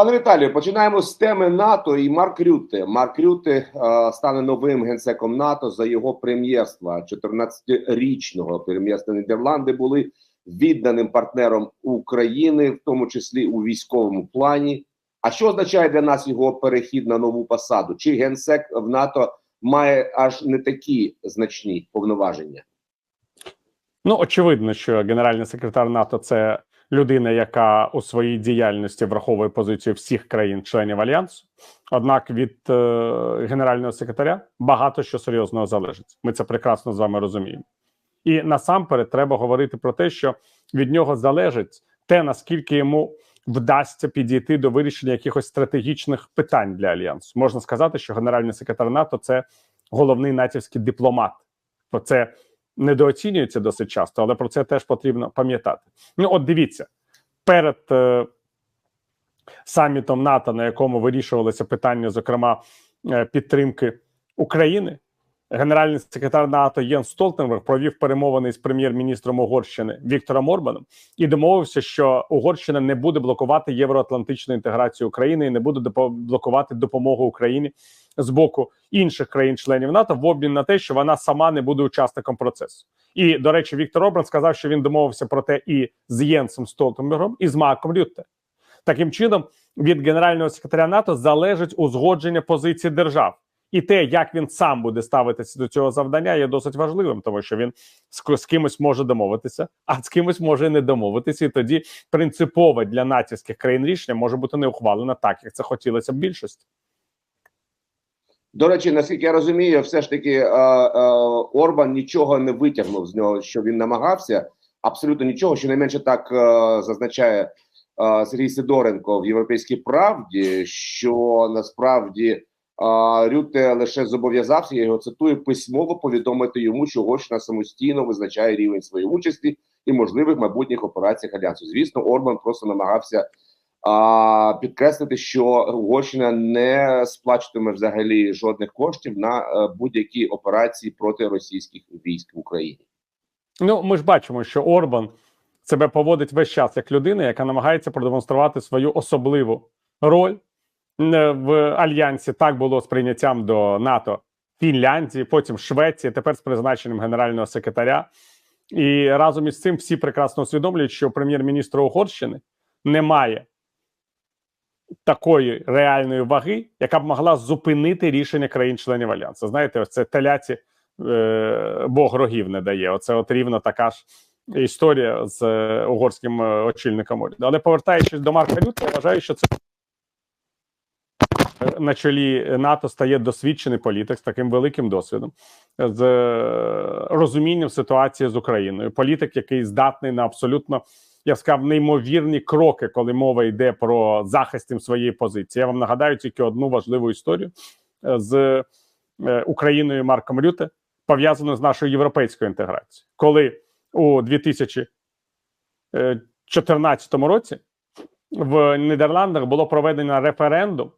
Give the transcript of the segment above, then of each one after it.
Пане Віталію, починаємо з теми НАТО і Марк Рютте. Марк Рютте е, стане новим генсеком НАТО за його прем'єрства. 14-річного прем'єрства Нідерланди були відданим партнером України, в тому числі у військовому плані. А що означає для нас його перехід на нову посаду? Чи генсек в НАТО має аж не такі значні повноваження? Ну очевидно, що генеральний секретар НАТО це людина, яка у своїй діяльності враховує позицію всіх країн-членів альянсу. Однак від е, генерального секретаря багато що серйозного залежить. Ми це прекрасно з вами розуміємо. І насамперед треба говорити про те, що від нього залежить те, наскільки йому вдасться підійти до вирішення якихось стратегічних питань для альянсу. Можна сказати, що генеральний секретар НАТО це головний натівський дипломат. Це недооцінюється досить часто, але про це теж потрібно пам'ятати. Ну, от дивіться, перед е, самітом НАТО, на якому вирішувалося питання, зокрема е, підтримки України. Генеральний секретар НАТО Єн Столтенберг провів перемовини з прем'єр-міністром Угорщини Віктором Орбаном і домовився, що Угорщина не буде блокувати євроатлантичну інтеграцію України і не буде блокувати допомогу Україні з боку інших країн-членів НАТО в обмін на те, що вона сама не буде учасником процесу. І до речі, Віктор Орбан сказав, що він домовився про те і з Єнсом Столтенбергом, і з Марком Рютте. Таким чином від генерального секретаря НАТО залежить узгодження позицій держав. І те, як він сам буде ставитися до цього завдання, є досить важливим, тому що він з, кимось може домовитися, а з кимось може не домовитися. І тоді принципове для натівських країн рішення може бути не ухвалено так, як це хотілося б більшості. До речі, наскільки я розумію, все ж таки е, е, Орбан нічого не витягнув з нього, що він намагався. Абсолютно нічого, що найменше так е, зазначає е, Сергій Сидоренко в Європейській правді, що насправді Рюте лише зобов'язався, я його цитую, письмово повідомити йому, що Угорщина самостійно визначає рівень своєї участі і можливих майбутніх операціях альянсу. Звісно, Орбан просто намагався а, підкреслити, що Угорщина не сплачуватиме взагалі жодних коштів на е, будь-які операції проти російських військ в Україні. Ну ми ж бачимо, що Орбан себе поводить весь час як людина, яка намагається продемонструвати свою особливу роль в альянсі. Так було з прийняттям до НАТО Фінляндії, потім Швеції, тепер з призначенням генерального секретаря. І разом із цим всі прекрасно усвідомлюють, що прем'єр-міністр Угорщини немає такої реальної ваги, яка б могла зупинити рішення країн-членів альянсу. Знаєте, це теляці е, Бог рогів не дає. Оце от рівно така ж історія з е, угорським е, очільником уряду. Але повертаючись до Марка Люта, я вважаю, що це на чолі НАТО стає досвідчений політик з таким великим досвідом, з е, розумінням ситуації з Україною. Політик, який здатний на абсолютно я сказав, неймовірні кроки, коли мова йде про захист своєї позиції. Я вам нагадаю тільки одну важливу історію е, з е, Україною Марком Рюте, пов'язану з нашою європейською інтеграцією, коли у 2014 році в Нідерландах було проведено референдум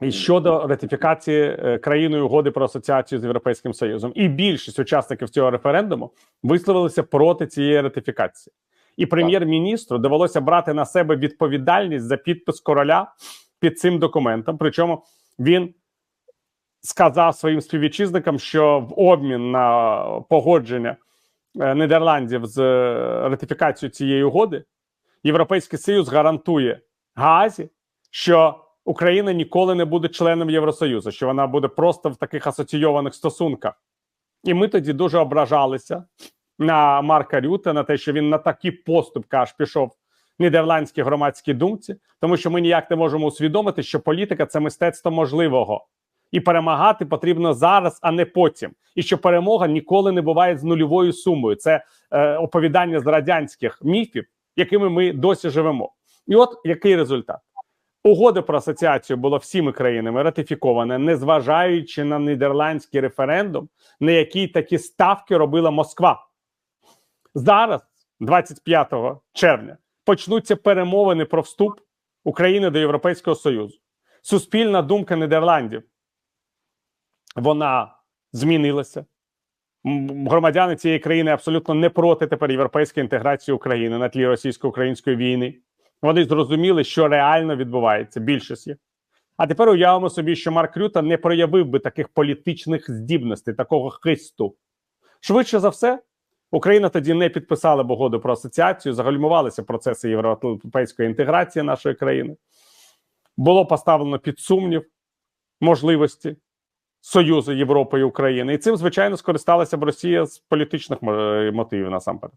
і щодо ратифікації е, країною угоди про асоціацію з європейським союзом, і більшість учасників цього референдуму висловилися проти цієї ратифікації, і прем'єр-міністру довелося брати на себе відповідальність за підпис короля під цим документом. Причому він сказав своїм співвітчизникам, що в обмін на погодження е, Нідерландів з е, ратифікацією цієї угоди Європейський Союз гарантує Гаазі, що Україна ніколи не буде членом Євросоюзу, що вона буде просто в таких асоційованих стосунках. І ми тоді дуже ображалися на Марка Рюта, на те, що він на такі поступки аж пішов нідерландській громадській думці, тому що ми ніяк не можемо усвідомити, що політика це мистецтво можливого. І перемагати потрібно зараз, а не потім. І що перемога ніколи не буває з нульовою сумою. Це е, оповідання з радянських міфів, якими ми досі живемо. І от який результат? Угода про асоціацію була всіми країнами ратифікована, незважаючи на нідерландський референдум, на який такі ставки робила Москва. Зараз, 25 червня, почнуться перемовини про вступ України до Європейського Союзу. Суспільна думка Нідерландів вона змінилася. Громадяни цієї країни абсолютно не проти тепер європейської інтеграції України на тлі російсько-української війни. Вони зрозуміли, що реально відбувається. Більшість є. А тепер уявимо собі, що Марк Рюта не проявив би таких політичних здібностей, такого хисту. Швидше за все, Україна тоді не підписала б угоду про асоціацію, загальмувалися процеси європейської інтеграції нашої країни. Було поставлено під сумнів можливості Союзу Європи і України. І цим, звичайно, скористалася б Росія з політичних мотивів насамперед.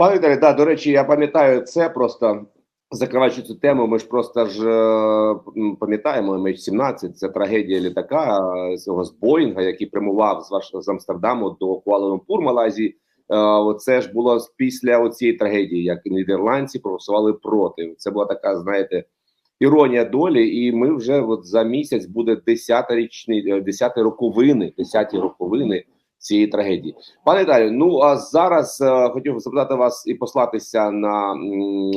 Пане Віталій, да, до речі, я пам'ятаю це просто закриваючи цю тему. Ми ж просто ж е, пам'ятаємо MH17, це трагедія літака е, цього з Боїнга, який прямував з ваш з Амстердаму до Куала-Лумпур, Малайзії. Е, Оце ж було після цієї трагедії, як нідерландці проголосували проти. Це була така, знаєте, іронія долі. І ми вже от за місяць буде десятирічний, десяти роковини, десяті роковини цієї трагедії. Пане Віталію, ну а зараз е, хотів запитати вас і послатися на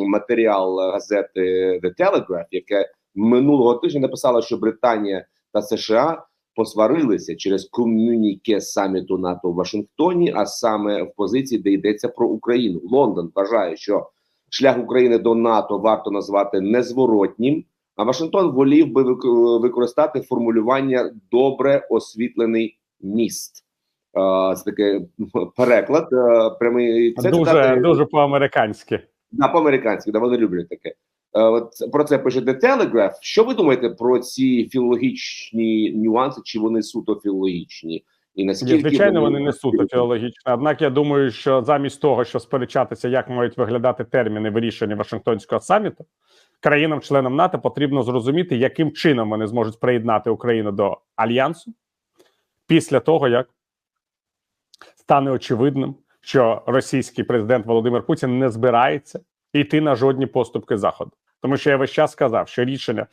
матеріал газети The Telegraph, яке минулого тижня написало, що Британія та США посварилися через комюніке саміту НАТО в Вашингтоні, а саме в позиції, де йдеться про Україну. Лондон вважає, що шлях України до НАТО варто назвати незворотнім. А Вашингтон волів би вик- використати формулювання добре освітлений міст. Це таке переклад. е, Прямий це дуже, цитати- дуже по-американськи. Да, по-американськи, да, вони люблять таке. Е, От про це пише The Telegraph. Що ви думаєте про ці філологічні нюанси? Чи вони суто філологічні? І наскільки звичайно, вони не суто філологічні. Однак я думаю, що замість того, що сперечатися, як мають виглядати терміни вирішення Вашингтонського саміту, країнам-членам НАТО потрібно зрозуміти, яким чином вони зможуть приєднати Україну до альянсу після того, як стане очевидним, що російський президент Володимир Путін не збирається йти на жодні поступки Заходу. Тому що я весь час сказав, що рішення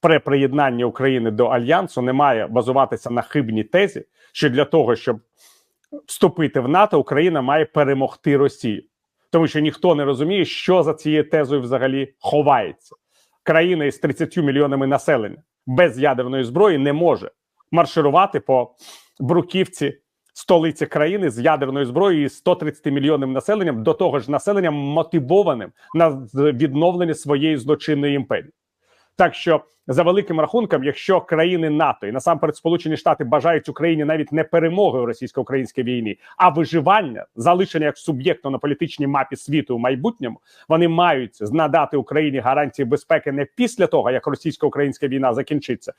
при приєднанні України до альянсу не має базуватися на хибній тезі, що для того, щоб вступити в НАТО, Україна має перемогти Росію, тому що ніхто не розуміє, що за цією тезою взагалі ховається. Країна із 30 мільйонами населення без ядерної зброї не може марширувати по бруківці столиці країни з ядерною зброєю і 130 мільйонним населенням, до того ж населенням мотивованим на відновлення своєї злочинної імперії. Так що за великим рахунком, якщо країни НАТО і насамперед Сполучені Штати бажають Україні навіть не перемоги у російсько-українській війні, а виживання, залишення як суб'єкту на політичній мапі світу у майбутньому, вони мають надати Україні гарантії безпеки не після того, як російсько-українська війна закінчиться.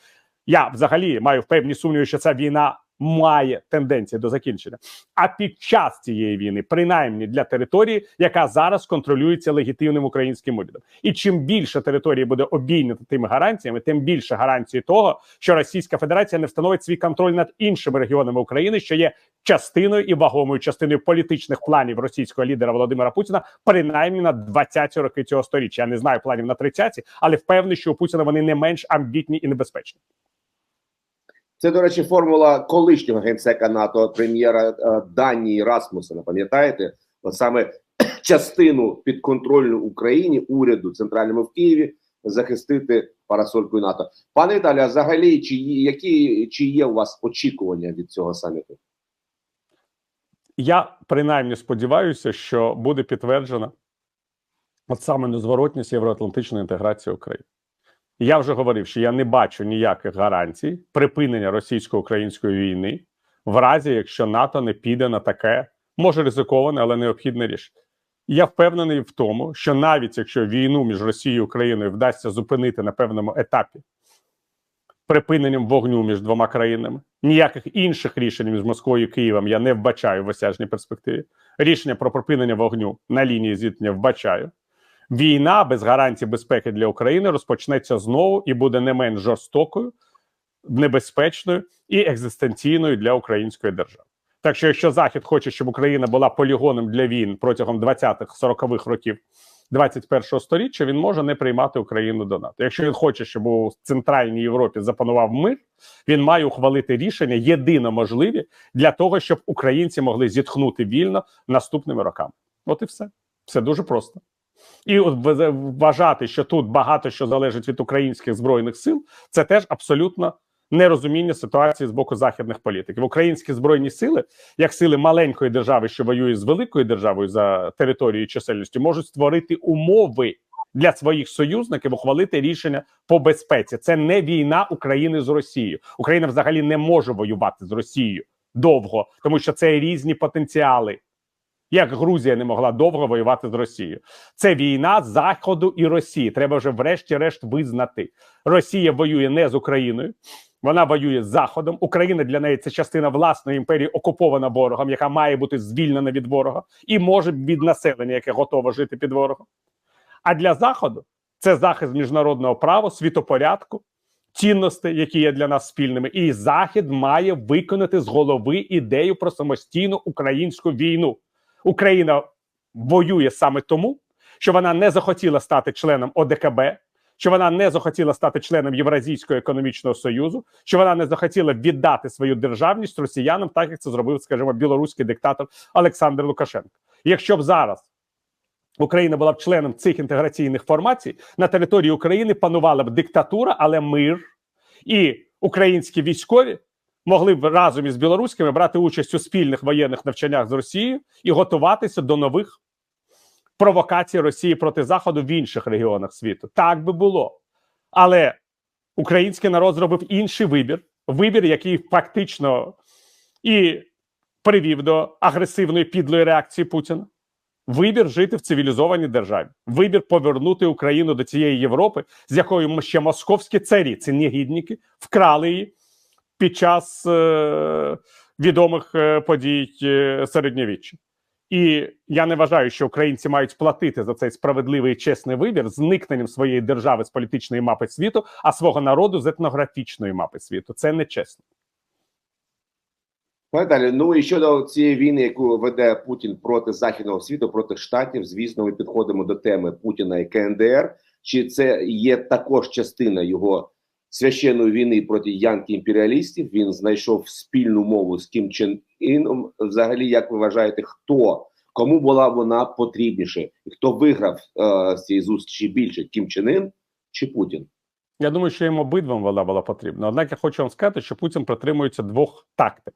Я взагалі маю певні сумніви, що ця війна має тенденції до закінчення. А під час цієї війни, принаймні для території, яка зараз контролюється легітимним українським урядом, і чим більше території буде обійнято тими гарантіями, тим більше гарантії того, що Російська Федерація не встановить свій контроль над іншими регіонами України, що є частиною і вагомою частиною політичних планів російського лідера Володимира Путіна, принаймні на 20-ті роки цього сторіччя. Я не знаю планів на 30-ті, але впевнений, що у Путіна вони не менш амбітні і небезпечні. Це, до речі, формула колишнього генсека НАТО, прем'єра е, Данії Расмусена. Пам'ятаєте, от саме частину підконтрольну Україні уряду центральному в Києві захистити парасолькою НАТО. Пане Віталію, взагалі, чи які чи є у вас очікування від цього саміту? Я принаймні сподіваюся, що буде підтверджена от саме незворотність євроатлантичної інтеграції України. Я вже говорив, що я не бачу ніяких гарантій припинення російсько-української війни в разі, якщо НАТО не піде на таке, може ризиковане, але необхідне рішення. Я впевнений в тому, що навіть якщо війну між Росією і Україною вдасться зупинити на певному етапі припиненням вогню між двома країнами, ніяких інших рішень між Москвою і Києвом я не вбачаю в осяжній перспективі. Рішення про припинення вогню на лінії зіткнення вбачаю. Війна без гарантій безпеки для України розпочнеться знову і буде не менш жорстокою, небезпечною і екзистенційною для української держави. Так що, якщо Захід хоче, щоб Україна була полігоном для війн протягом 20-х, 40-х років 21-го сторіччя, він може не приймати Україну до НАТО. Якщо він хоче, щоб у центральній Європі запанував мир, він має ухвалити рішення єдино можливі для того, щоб українці могли зітхнути вільно наступними роками. От і все. Все дуже просто. І вважати, що тут багато що залежить від українських збройних сил, це теж абсолютно нерозуміння ситуації з боку західних політиків. Українські збройні сили, як сили маленької держави, що воює з великою державою за територією і чисельністю, можуть створити умови для своїх союзників ухвалити рішення по безпеці. Це не війна України з Росією. Україна взагалі не може воювати з Росією довго, тому що це різні потенціали. Як Грузія не могла довго воювати з Росією, це війна Заходу і Росії. Треба вже, врешті-решт, визнати. Росія воює не з Україною, вона воює з Заходом. Україна для неї це частина власної імперії, окупована ворогом, яка має бути звільнена від ворога, і може від населення, яке готове жити під ворогом. А для Заходу це захист міжнародного права, світопорядку, цінностей, які є для нас спільними. І Захід має виконати з голови ідею про самостійну українську війну. Україна воює саме тому, що вона не захотіла стати членом ОДКБ, що вона не захотіла стати членом Євразійського економічного союзу, що вона не захотіла віддати свою державність росіянам, так як це зробив, скажімо, білоруський диктатор Олександр Лукашенко. Якщо б зараз Україна була б членом цих інтеграційних формацій, на території України панувала б диктатура, але мир і українські військові могли б разом із білоруськими брати участь у спільних воєнних навчаннях з Росією і готуватися до нових провокацій Росії проти Заходу в інших регіонах світу. Так би було. Але український народ зробив інший вибір, вибір, який фактично і привів до агресивної підлої реакції Путіна. Вибір жити в цивілізованій державі, вибір повернути Україну до цієї Європи, з якою ще московські царі, ці негідники, вкрали її під час е, відомих е, подій е, середньовіччя. І я не вважаю, що українці мають платити за цей справедливий і чесний вибір зникненням своєї держави з політичної мапи світу, а свого народу з етнографічної мапи світу. Це нечесно. Пане Далі, ну і щодо цієї війни, яку веде Путін проти західного світу, проти штатів, звісно, ми підходимо до теми Путіна і КНДР. Чи це є також частина його священної війни проти янки імперіалістів? Він знайшов спільну мову з Кім Чен Іном. Взагалі, як ви вважаєте, хто кому була вона потрібніше, і хто виграв е, з цієї зустрічі більше Кім Чен Ін чи Путін? Я думаю, що їм обидвом вона була потрібна. Однак я хочу вам сказати, що Путін притримується двох тактик.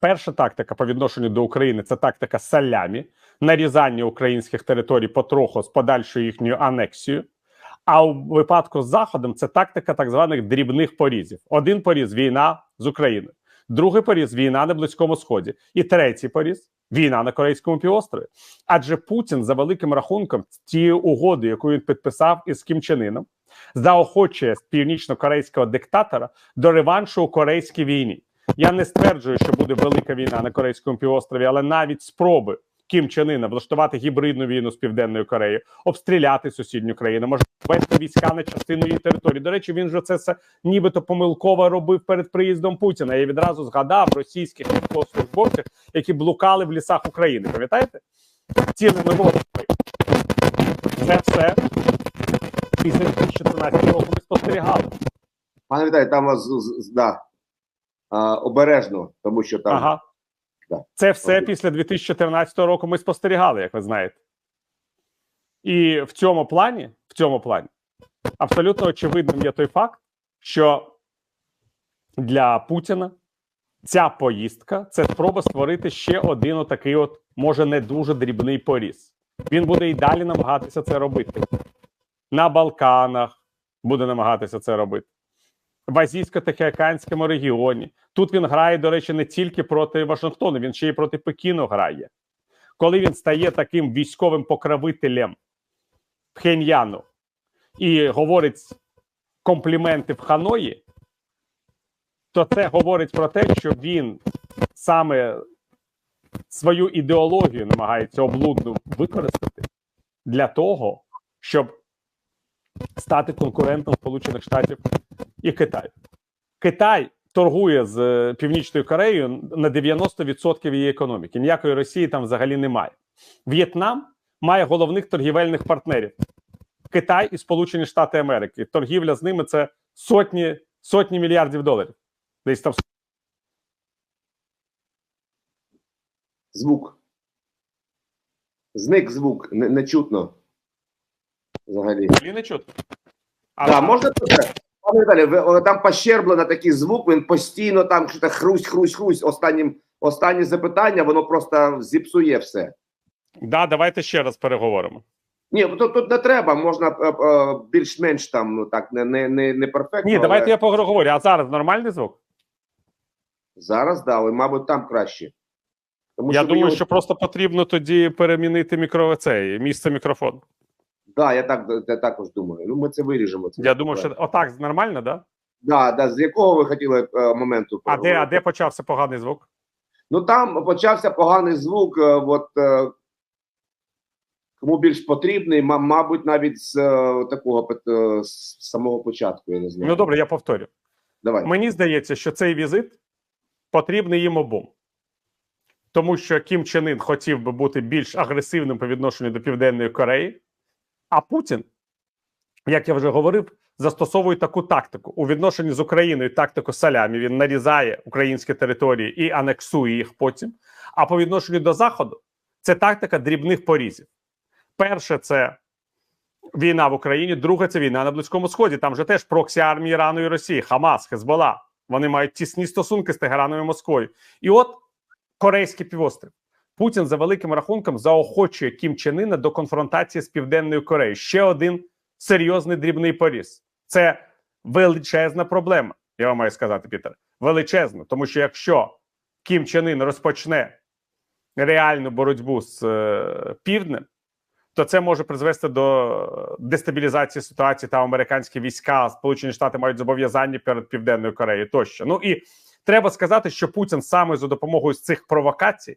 Перша тактика по відношенню до України це тактика салямі, нарізання українських територій потроху з подальшою їхньою анексією. А у випадку з Заходом це тактика так званих дрібних порізів. Один поріз війна з Україною, другий поріз війна на Близькому Сході, і третій поріз війна на Корейському півострові. Адже Путін за великим рахунком тієї угоди, яку він підписав із Кім Чен Іном, заохочує північно-корейського диктатора до реваншу у корейській війні. Я не стверджую, що буде велика війна на Корейському півострові, але навіть спроби Кім Чен Іна влаштувати гібридну війну з Південною Кореєю, обстріляти сусідню країну, може вести війська на частину її території. До речі, він же це все нібито помилково робив перед приїздом Путіна. Я відразу згадав російських військовослужбовців, які блукали в лісах України. Пам'ятаєте? Цілими групами. Це все після 2014 року ми спостерігали. Пане Віталій, там вас да, а, обережно, тому що там Ага. Це все після 2014 року ми спостерігали, як ви знаєте. І в цьому плані, в цьому плані, абсолютно очевидним є той факт, що для Путіна ця поїздка це спроба створити ще один отакий, от, може, не дуже дрібний поріз. Він буде і далі намагатися це робити. На Балканах буде намагатися це робити. В Азійсько-Тихоокеанському регіоні. Тут він грає, до речі, не тільки проти Вашингтону, він ще й проти Пекіну грає. Коли він стає таким військовим покровителем Пхеньяну і говорить компліменти в Ханої, то це говорить про те, що він саме свою ідеологію намагається облудну використати для того, щоб стати конкурентом Сполучених Штатів і Китаю. Китай торгує з е, Північною Кореєю на 90% її економіки. Ніякої Росії там взагалі немає. В'єтнам має головних торгівельних партнерів: Китай і Сполучені Штати Америки. Торгівля з ними це сотні, сотні мільярдів доларів. Десь там звук. Зник звук, не, не чутно. Взагалі. взагалі не чутно. А, можна про це? Пане о, там пощерблено такий звук, він постійно там що хрусь, хрусь, хрусь. Останнім останнє запитання, воно просто зіпсує все. Да, давайте ще раз переговоримо. Ні, тут, тут не треба, можна е, е, більш-менш там ну так не не не, не перфектно. Ні, давайте але я поговорю. А зараз нормальний звук? зараз да, але мабуть там краще. Тому я ви думаю, його- що просто потрібно тоді перемінити мікро... цей, місце мікрофону. Да, я так я також думаю. Ну ми це виріжемо. Це Я думаю, що отак нормально, да? да, да, з якого ви хотіли е, моменту? А де, а де почався поганий звук? Ну там почався поганий звук. е, От е, кому більш потрібний, ма- мабуть, навіть з е, такого е, з самого початку. Я не знаю. Ну добре, я повторю. давай. Мені здається, що цей візит потрібний їм обом. Тому що Кім Чен Ін хотів би бути більш агресивним по відношенню до Південної Кореї, а Путін, як я вже говорив, застосовує таку тактику у відношенні з Україною тактику салямі. Він нарізає українські території і анексує їх потім. А по відношенню до Заходу це тактика дрібних порізів. Перше, це війна в Україні, друге це війна на Близькому Сході. Там же теж проксі армії Ірану і Росії, Хамас, Хезбола. Вони мають тісні стосунки з Тегераном і Москвою. І от Корейський півострів. Путін за великим рахунком заохочує Кім Чен Іна до конфронтації з Південною Кореєю. Ще один серйозний дрібний поріз. Це величезна проблема. Я вам маю сказати, Пітер. Величезна, тому що якщо Кім Чен Ін розпочне реальну боротьбу з е, півднем, то це може призвести до дестабілізації ситуації. Та американські війська, Сполучені Штати мають зобов'язання перед Південною Кореєю тощо. Ну і треба сказати, що Путін саме за допомогою цих провокацій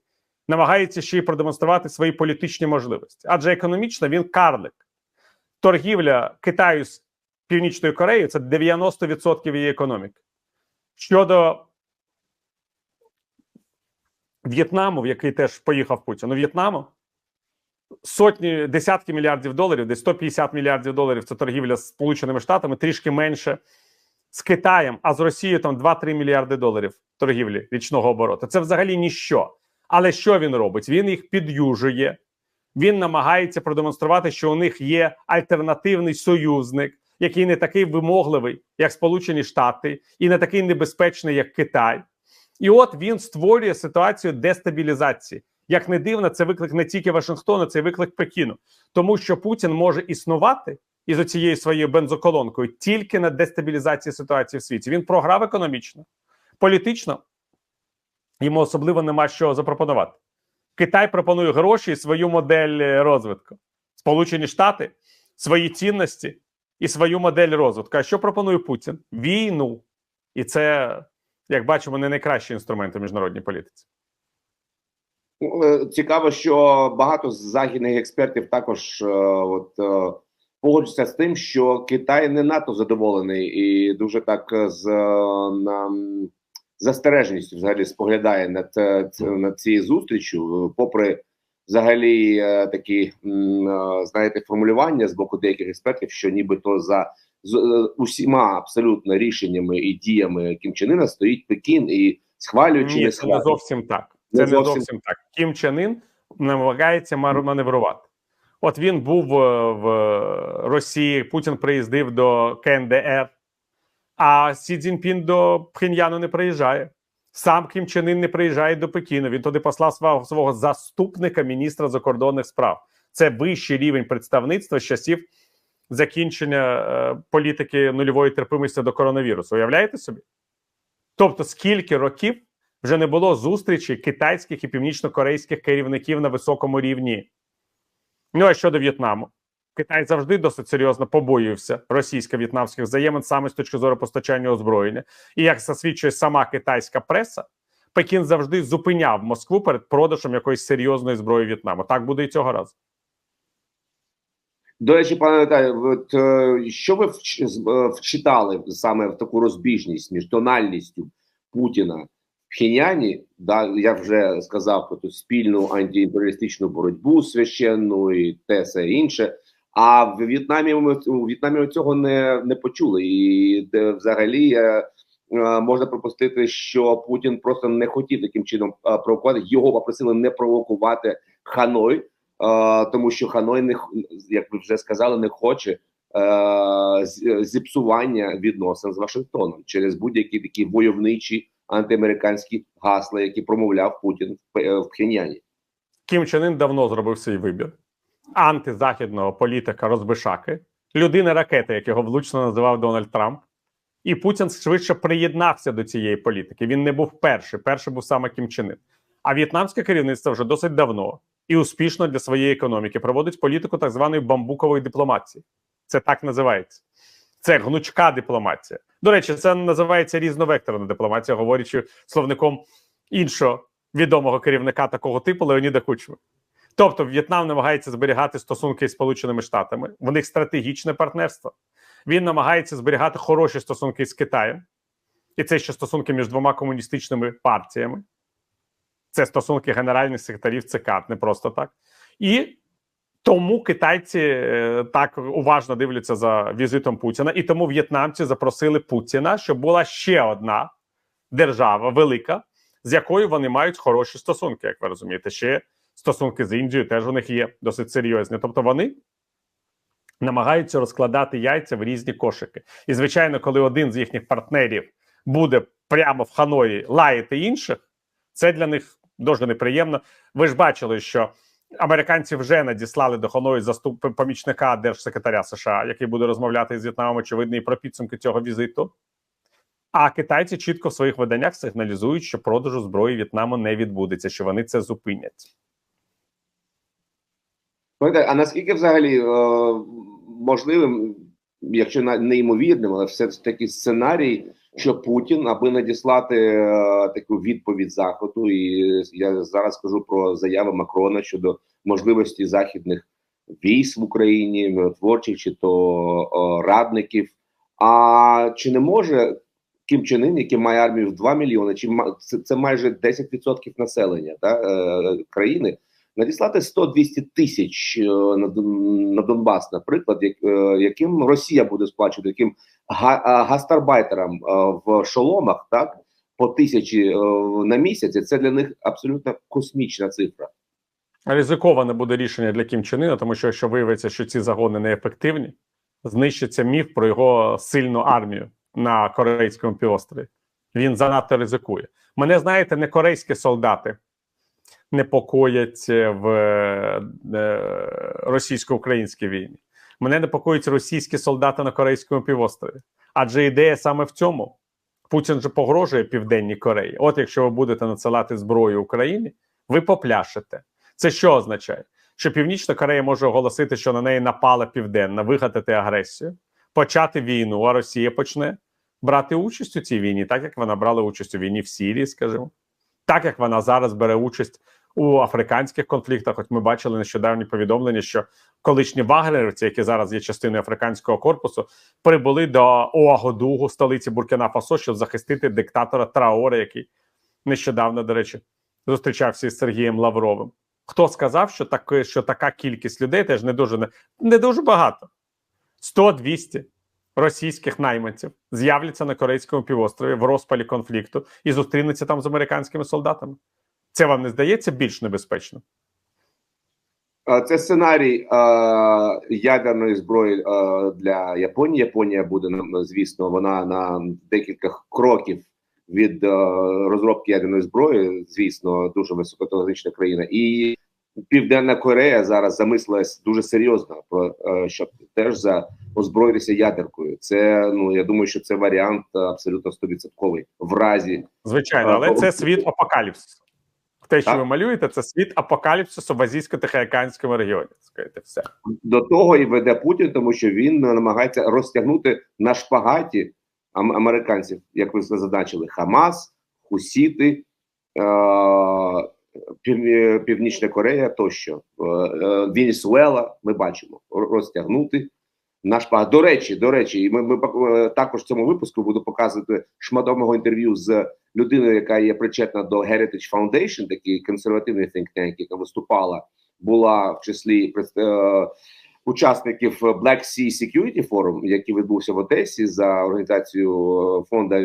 намагається ще й продемонструвати свої політичні можливості, адже економічно він карлик. Торгівля Китаю з Північною Кореєю це 90% її економіки. Щодо В'єтнаму, в який теж поїхав Путін, ну В'єтнаму сотні десятки мільярдів доларів, десь 150 мільярдів доларів це торгівля з Сполученими Штатами, трішки менше з Китаєм, а з Росією там 2-3 мільярди доларів торгівлі річного обороту. Це взагалі ніщо. Але що він робить? Він їх підюжує, він намагається продемонструвати, що у них є альтернативний союзник, який не такий вимогливий, як Сполучені Штати, і не такий небезпечний, як Китай. І от він створює ситуацію дестабілізації. Як не дивно, це виклик не тільки Вашингтону, це виклик Пекіну, тому що Путін може існувати із оцією своєю бензоколонкою тільки на дестабілізації ситуації в світі. Він програв економічно, політично йому особливо нема що запропонувати. Китай пропонує гроші і свою модель е, розвитку. Сполучені Штати свої цінності і свою модель розвитку. А що пропонує Путін? Війну. І це, як бачимо, не найкращий інструмент у міжнародній політиці. Ну, е, Цікаво, що багато західних експертів також е, от погоджуються з тим, що Китай не надто задоволений і дуже так з на, м, застереженістю взагалі споглядає над, над цією зустрічю, е, попри взагалі е, такі е, знаєте формулювання з боку деяких експертів, що нібито за з усіма абсолютно рішеннями і діями Кім Чен стоїть Пекін і схвалюючи Ні, не це не зовсім так. Це не зовсім. зовсім так. Кім Чен Ін намагається маневрувати. От він був в Росії, Путін приїздив до КНДР, а Сі Цзіньпін до Пхеньяну не приїжджає. Сам Кім Чен Ін не приїжджає до Пекіну. Він туди послав свого, свого заступника міністра закордонних справ. Це вищий рівень представництва з часів закінчення е, політики нульової терпимості до коронавірусу. Уявляєте собі? Тобто, скільки років вже не було зустрічей китайських і північно-корейських керівників на високому рівні. Ну а щодо В'єтнаму, Китай завжди досить серйозно побоювався російсько-в'єтнамських взаємин саме з точки зору постачання озброєння. І як засвідчує сама китайська преса, Пекін завжди зупиняв Москву перед продажем якоїсь серйозної зброї В'єтнаму. Так буде і цього разу. До речі, пане Віталію, от, е, що ви е, вчитали саме в таку розбіжність між тональністю Путіна в Пхеняні? Да, я вже сказав про ту спільну антиімперіалістичну боротьбу священну і те все інше. А в В'єтнамі у В'єтнамі цього не, не почули. І де, взагалі е, е, можна припустити, що Путін просто не хотів таким чином е, провокувати. Його попросили не провокувати Ханой. Е, тому що Ханой не як ви вже сказали, не хоче е, зіпсування відносин з Вашингтоном через будь-які такі войовничі антиамериканські гасла, які промовляв Путін в Пхеньяні. Кім Чен Ін давно зробив свій вибір антизахідного політика розбишаки, людини ракети, як його влучно називав Дональд Трамп. І Путін швидше приєднався до цієї політики. Він не був перший. Перший був саме Кім Чен Ін. А в'єтнамське керівництво вже досить давно і успішно для своєї економіки проводить політику так званої бамбукової дипломатії. Це так називається. Це гнучка дипломатія. До речі, це називається різновекторна дипломатія, говорячи словником іншого відомого керівника такого типу Леоніда Кучми. Тобто, В'єтнам намагається зберігати стосунки з Сполученими Штатами. В них стратегічне партнерство. Він намагається зберігати хороші стосунки з Китаєм, і це ще стосунки між двома комуністичними партіями. Це стосунки генеральних секретарів ЦК, не просто так. І тому китайці е, так уважно дивляться за візитом Путіна, і тому в'єтнамці запросили Путіна, щоб була ще одна держава велика, з якою вони мають хороші стосунки, як ви розумієте. Ще стосунки з Індією теж у них є досить серйозні. Тобто вони намагаються розкладати яйця в різні кошики. І, звичайно, коли один з їхніх партнерів буде прямо в Ханої лаяти інших, це для них дуже неприємно. Ви ж бачили, що американці вже надіслали до Ханої заступ помічника держсекретаря США, який буде розмовляти з В'єтнамом, очевидно, і про підсумки цього візиту. А китайці чітко в своїх виданнях сигналізують, що продажу зброї В'єтнаму не відбудеться, що вони це зупинять. А наскільки взагалі е, можливим, якщо неймовірним, але все ж таки сценарій, що Путін, аби надіслати е, таку відповідь Заходу, і я зараз скажу про заяви Макрона щодо можливості західних військ в Україні, творчих чи то радників. А чи не може Кім Чен Ін, який має армію в 2 мільйони, чи це, це майже 10% населення та, е, країни? Надіслати 100-200 тисяч е, на Донбас, наприклад, е, яким Росія буде сплачувати, яким гастарбайтерам е, в шоломах, так по тисячі на місяць, це для них абсолютно космічна цифра. Ризиковане буде рішення для Кім Чен Іна, тому що якщо виявиться, що ці загони неефективні, знищиться міф про його сильну армію на корейському півострові. Він занадто ризикує. Мене знаєте, не корейські солдати непокоять в е, російсько-українській війні. Мене непокоїть російські солдати на Корейському півострові. Адже ідея саме в цьому. Путін же погрожує Південній Кореї. От якщо ви будете надсилати зброю Україні, ви попляшете. Це що означає? Що Північна Корея може оголосити, що на неї напала південна, вигадати агресію, почати війну, а Росія почне брати участь у цій війні, так як вона брала участь у війні в Сірії, скажімо, так як вона зараз бере участь у африканських конфліктах. Хоч ми бачили нещодавні повідомлення, що колишні вагнерівці, які зараз є частиною африканського корпусу, прибули до Уагодугу, столиці Буркіна Фасо, щоб захистити диктатора Траоре, який нещодавно, до речі, зустрічався із Сергієм Лавровим. Хто сказав, що так, що така кількість людей теж не дуже не дуже багато? 100-200 російських найманців з'являться на корейському півострові в розпалі конфлікту і зустрінуться там з американськими солдатами. Це вам не здається більш небезпечно? Це сценарій е, ядерної зброї е, для Японії. Японія буде звісно, вона на декілька кроків від е, розробки ядерної зброї. Звісно, дуже високотехнологічна країна, і Південна Корея зараз замислилась дуже серйозно про е, щоб теж за озброїтися ядеркою. Це ну я думаю, що це варіант абсолютно стовідсотковий в разі звичайно, але це світ апокаліпсису те, що так. ви малюєте, це світ апокаліпсису в азійсько-тихоокеанському регіоні. Скажете, все до того і веде Путін, тому що він намагається розтягнути на шпагаті американців, як ви зазначили, Хамас, Хусіти, е Північна Корея тощо е, е Венесуела. Ми бачимо розтягнути. Наш паг. До речі, до речі, і ми ми е, також в цьому випуску буду показувати шматомого інтерв'ю з людиною, яка є причетна до Heritage Foundation, такий консервативний think tank, яка виступала, була в числі е, учасників Black Sea Security Forum, який відбувся в Одесі за організацію е, фонду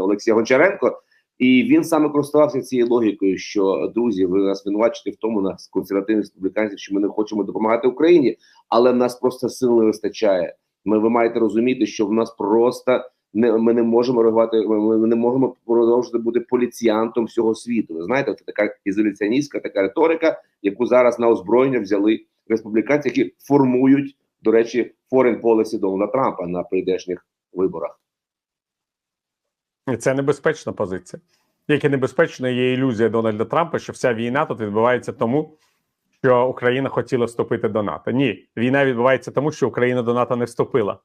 Олексія Гончаренко. І він саме користувався цією логікою, що друзі, ви нас винувачите в тому, нас консервативних республіканців, що ми не хочемо допомагати Україні, але в нас просто сил не вистачає. Ми ви маєте розуміти, що в нас просто не ми не можемо реагувати. Ми, не можемо продовжувати бути поліціянтом всього світу. Ви знаєте, це така ізоляціоністська така риторика, яку зараз на озброєння взяли республіканці, які формують, до речі, foreign policy Дональда Трампа на прийдешніх виборах. І це небезпечна позиція. Як і небезпечна є ілюзія Дональда Трампа, що вся війна тут відбувається тому, що Україна хотіла вступити до НАТО. Ні, війна відбувається тому, що Україна до НАТО не вступила,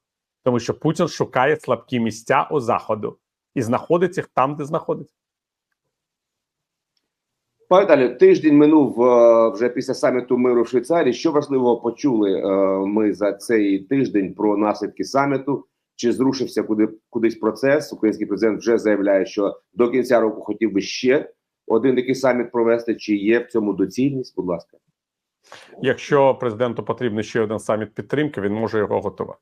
тому що Путін шукає слабкі місця у заходу і знаходить їх там, де знаходиться. Пане Віталію, тиждень минув е, вже після саміту миру в Швейцарії. Що важливого почули е, ми за цей тиждень про наслідки саміту? Чи зрушився куди кудись процес? Український президент вже заявляє, що до кінця року хотів би ще один такий саміт провести. Чи є в цьому доцільність? Будь ласка, якщо президенту потрібен ще один саміт підтримки, він може його готувати.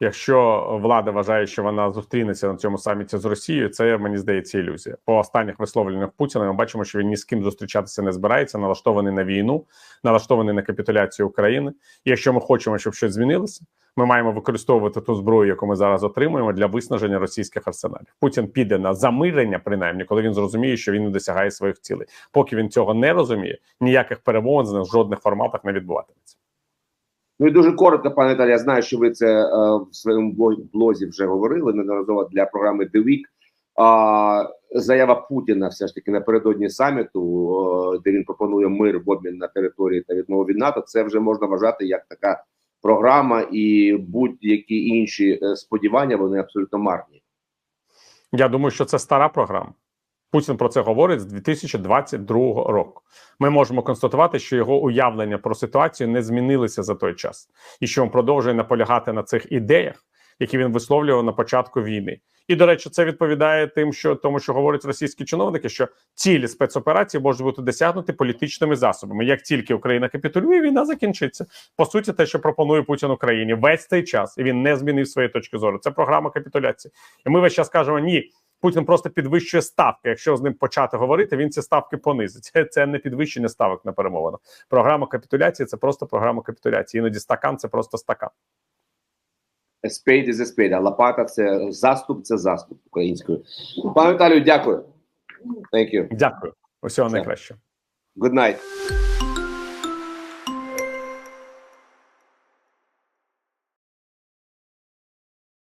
Якщо влада вважає, що вона зустрінеться на цьому саміті з Росією, це мені здається ілюзія. По останніх висловленнях Путіна ми бачимо, що він ні з ким зустрічатися не збирається, налаштований на війну, налаштований на капітуляцію України. І якщо ми хочемо, щоб щось змінилося, ми маємо використовувати ту зброю, яку ми зараз отримуємо для виснаження російських арсеналів. Путін піде на замирення, принаймні, коли він зрозуміє, що він не досягає своїх цілей. Поки він цього не розуміє, ніяких перемовин в жодних форматах не відбуватиметься. Ну і дуже коротко, пане Віталій, я знаю, що ви це е, в своєму блозі вже говорили неодноразово для програми The Week. А заява Путіна все ж таки напередодні саміту, де він пропонує мир в обмін на території та відмову від НАТО. Це вже можна вважати як така програма, і будь-які інші е, сподівання вони абсолютно марні. Я думаю, що це стара програма. Путін про це говорить з 2022 року. Ми можемо констатувати, що його уявлення про ситуацію не змінилися за той час, і що він продовжує наполягати на цих ідеях, які він висловлював на початку війни. І до речі, це відповідає тим, що тому, що говорять російські чиновники, що цілі спецоперації можуть бути досягнуті політичними засобами. Як тільки Україна капітулює, війна закінчиться. По суті, те, що пропонує Путін Україні весь цей час, і він не змінив своєї точки зору. Це програма капітуляції. І ми весь час кажемо ні. Путін просто підвищує ставки. Якщо з ним почати говорити, він ці ставки понизить. Це, не підвищення ставок на перемовинах. Програма капітуляції це просто програма капітуляції. Іноді стакан це просто стакан. Is a spade, а лопата це заступ, це заступ українською. Пане Віталію, дякую. Thank you. Дякую. Усього Все. найкращого. Good night.